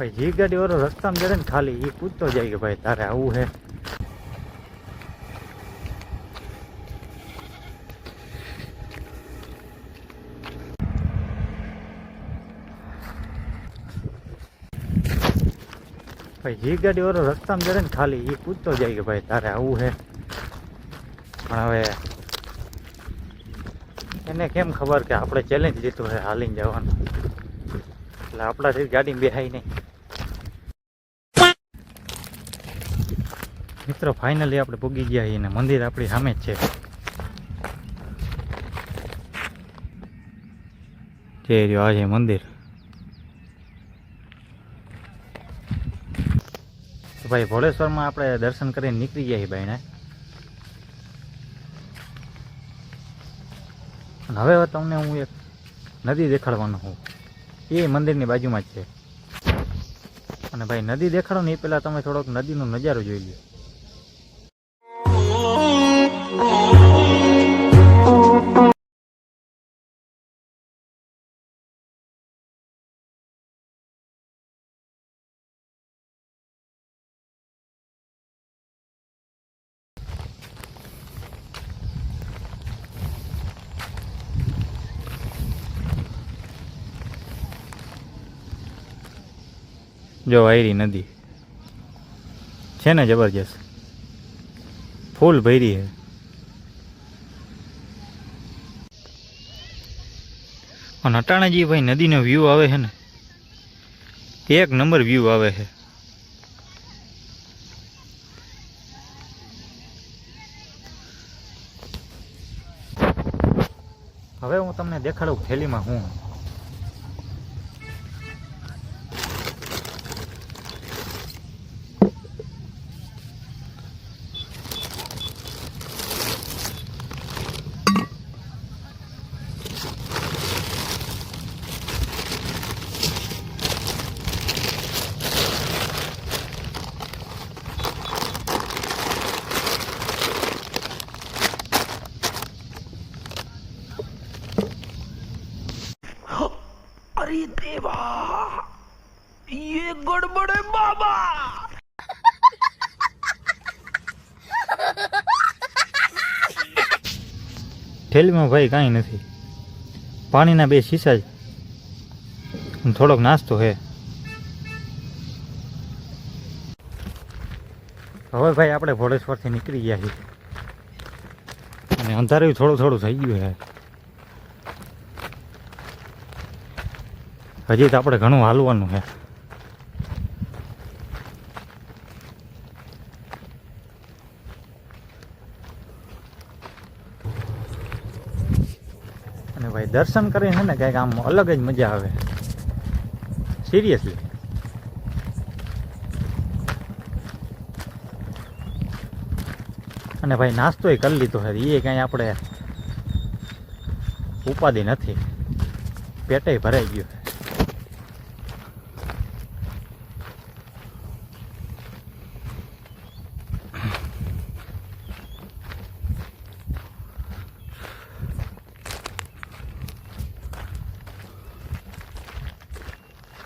ભાઈ, જે ગાડી વાળો રસ્તામાં જડે ને ખાલી એ પૂછતો જાય કે ભાઈ, તારે આવું હે? ભાઈ, જે ગાડી વાળો રસ્તામાં જડે ને ખાલી એ પૂછતો જાય કે ભાઈ, તારે આવું હે? પણ હવે એને કેમ ખબર કે આપણે ચેલેન્જ લીધું છે હાલીને જવાનું? એટલે આપણાથી ગાડી બેહાય નહીં. મિત્રો ફાઇનલી આપણે પૂગી ગયા છીએ અને મંદિર આપણી સામે જ છે. જે રહ્યો આ છે મંદિર. તો ભાઈ, ભોળેશ્વરમાં આપણે દર્શન કરીને નીકળી ગયા છીએ ભાઈને. હવે તમને હું એક નદી દેખાડવાનો હું એ મંદિરની બાજુમાં જ છે. અને ભાઈ, નદી દેખાડો ને એ પહેલાં તમે થોડોક નદીનો નજારો જોઈ લો જો આયરી નદી. છે ને જબરજસ્ત? ફૂલ ભરી છે અને ભાઈ નદીનો વ્યૂ આવે છે ને? એક નંબર વ્યૂ આવે છે હવે હું તમને દેખાડું થેલીમાં હું. अरे देवा ये गड़बड़ है बाबा થેલીમાં ભાઈ કાંઈ નથી પાણીના બે શીશા જ અને થોડોક નાસ્તો છે હવે ભાઈ આપણે ભોળેશ્વરથી નીકળી ગયા છીએ અને અંધારું થોડું થોડું થઈ ગયું છે હજી તો આપણે ઘણું હાલવાનું છે. અને ભાઈ દર્શન કરીને ને કંઈક આમ અલગ જ મજા આવે. સિરિયસલી અને ભાઈ નાસ્તોય કરી લીધો છે. એ કાંઈ આપણે ઉપાધિ નથી. પેટે ભરાઈ ગયું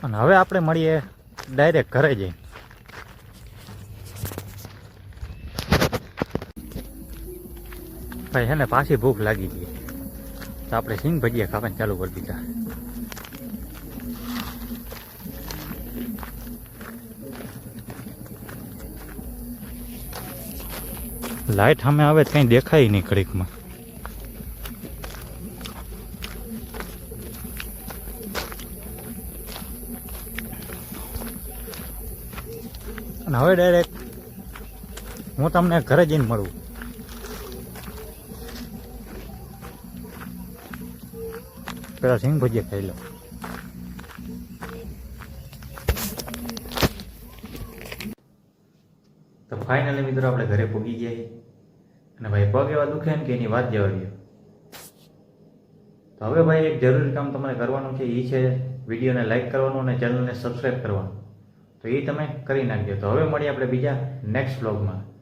અને હવે આપણે મળીએ ડાયરેક્ટ ઘરે જઈ. ભાઈ ને પાછી ભૂખ લાગી ગઈ. તો આપણે સિંગ ભજીયા ખાવાનું ચાલુ કરી દીધા. લાઈટ અમે હવે કંઈ દેખાય નહીં ઘડીકમાં. અને હવે ડાયરેક્ટ હું તમને ઘરે જઈને મળું. પેલા સિંગ ભજીયા ખાઈ લો. તો ફાઇનલી મિત્રો આપણે ઘરે પહોંચી ગયા અને ભાઈ પગ એવા દુખે કે એની વાત જવા દો તો હવે ભાઈ એક જરૂરી કામ તમારે કરવાનું છે એ છે વિડીયોને લાઇક કરવાનું અને ચેનલને સબસ્ક્રાઈબ કરવાનું. તો એ તમે કરી નાખજો. તો હવે મળીએ આપણે બીજા નેક્સ્ટ વ્લોગમાં